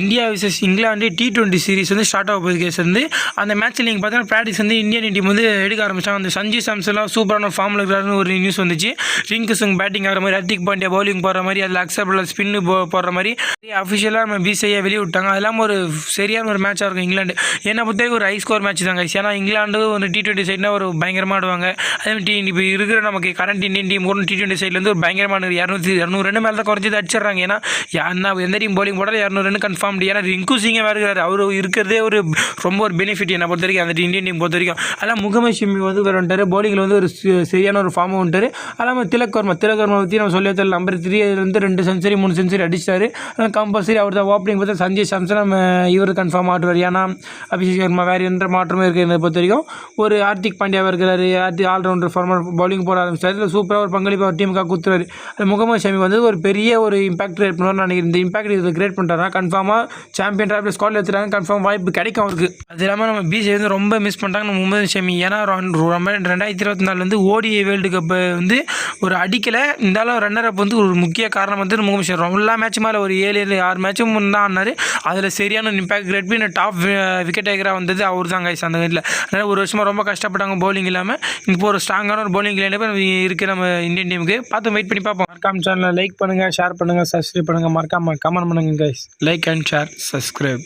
India versus England T twenty series வந்து start ஆக போகுது கேஸ் வந்து அந்த மேட்ச்சில் நீங்கள் பார்த்தீங்கன்னா ப்ராக்டிஸ் வந்து இந்தியன் டீம் வந்து எடுக்க ஆரம்பிச்சாங்க. அந்த சஞ்சு சாம்சன்லாம் சூப்பரான ஃபார்மில் இருக்கிறாருன்னு ஒரு நியூஸ் வந்துச்சு. ரிங்கு சிங் பேட்டிங் ஆகிற மாதிரி ஹர்திக் பாண்டியா பவுலிங் போடுற மாதிரி அதில் அக்செப்டபிள் ஸ்பின்னு போடுற மாதிரி அஃபிஷியலாக நம்ம பிசிஐயை வெளியே விட்டாங்க. அது ஒரு சரியான ஒரு மேட்சாக இருக்கும் இங்கிலாந்து என்னை பொறுத்தவரைக்கும் ஒரு ஹை ஸ்கோர் மேட்ச் தாங்க ஏன்னா இங்கிலாந்து ஒரு டி டுவெண்ட்டி சைட்னா ஒரு பயங்கரமாக ஆடுவாங்க. அதே மாதிரி டி இப்போ இருக்கிற நமக்கு கரண்ட் இந்தியன் டீம் கூட டி டுவெண்ட்டி சைட்லேருந்து ஒரு பயங்கரமான இரநூத்தி இரநூறு ரன் மேலே தான் குறைஞ்சது அடிச்சிடுறாங்க. ஏன்னா யாருன்னா எந்த டீம் பவுலிங் போட்டாலும் இரநூறு ரன் கன்ஃபார்ம் ஏன்னா ரிங்கு சிங்கே வேறு இருக்கிறாரு. அவர் இருக்கிறதே ஒரு ரொம்ப ஒரு பெனிஃபிட் என்னை பொறுத்த வரைக்கும் அந்த இந்தியன் டீம் பொறுத்த வரைக்கும். அதெல்லாம் முகமது ஷிமி வந்து வேறு வந்துட்டார். போலிங்கில் வந்து ஒரு சரியான ஒரு ஃபார்மும் வந்துட்டார். அல்லாமல் திலக் வர்மா பற்றி நம்ம சொல்லி வச்சால் நம்பர் த்ரீலேருந்து ரெண்டு செஞ்சுரி மூணு செஞ்சுரி அடிச்சிட்டாரு. கம்பல்சரி அவர் தான் ஓப்பனிங் பார்த்தா சஞ்சய் சாம்சன் நம்ம இவர் கன்ஃபார்ம் ஆட்டுவார். ஏன்னா அபிஷேக் சர்மா வேறு எந்த மாற்றமும் இருக்கிறத பொறுத்த வரைக்கும். ஒரு ஹார்திக் பாண்டியாவாக இருக்கிறாரு. ஹார்திக் ஆல்ரவுண்டர் ஃபார்மர் பவுலிங் போட ஆரம்பிச்சார். இதில் சூப்பராக ஒரு பங்களிப்பு அவர் டீமுக்காக கொடுத்துருவார். அது முகமது ஷமி வந்து ஒரு பெரிய ஒரு இம்பாக்ட் கிரியேட் பண்ணுவார் நான் இந்த இம்பாக்ட் இது கிரியேட் பண்ணுறாருனா கன்ஃபார்மாக சாம்பியன் டிராஃபில் ஸ்குவாடில் எடுத்துட்டாங்க கன்ஃபார்ம் வாய்ப்பு கிடைக்கும் அவருக்கு. அது இல்லாமல் நம்ம பிசி வந்து ரொம்ப மிஸ் பண்ணிட்டாங்க. நம்ம முகமது ஷமி ஏன்னா ரொம்ப ரெண்டாயிரத்தி இருபத்தி நாலு வந்து ஓடிஐ வேர்ல்டு கப்பு வந்து ஒரு அடிக்கலை. இருந்தாலும் ரன்னர் அப் வந்து ஒரு முக்கிய காரணம் வந்து முகமது ஷமி எல்லா மேட்ச் மேலே ஒரு ஏழு ஏழு ஆறு மேட்சும் தான் ஆனார். அதில் சரியான இம்பாக்ட் கிரேட் பண்ணி டாப் விக்கெட் டேக்கராக வந்தது அவர் தான் கைஸ் அந்த இதில். அதனால் ஒரு வருஷமாக ரொம்ப கஷ்டப்பட்டாங்க bowling இல்லாமல் இப்போ ஒரு ஸ்ட்ராங்கான ஒரு பவுலிங் லைனப் இருக்குது நம்ம இந்தியன் டீமுக்கு பார்த்து வெயிட் பண்ணி பார்ப்போம். மறக்காம சேனலை லைக் பண்ணுங்கள் ஷேர் பண்ணுங்கள் சப்ஸ்கிரைப் பண்ணுங்கள் மறக்காம கமெண்ட் பண்ணுங்கள் guys like and share subscribe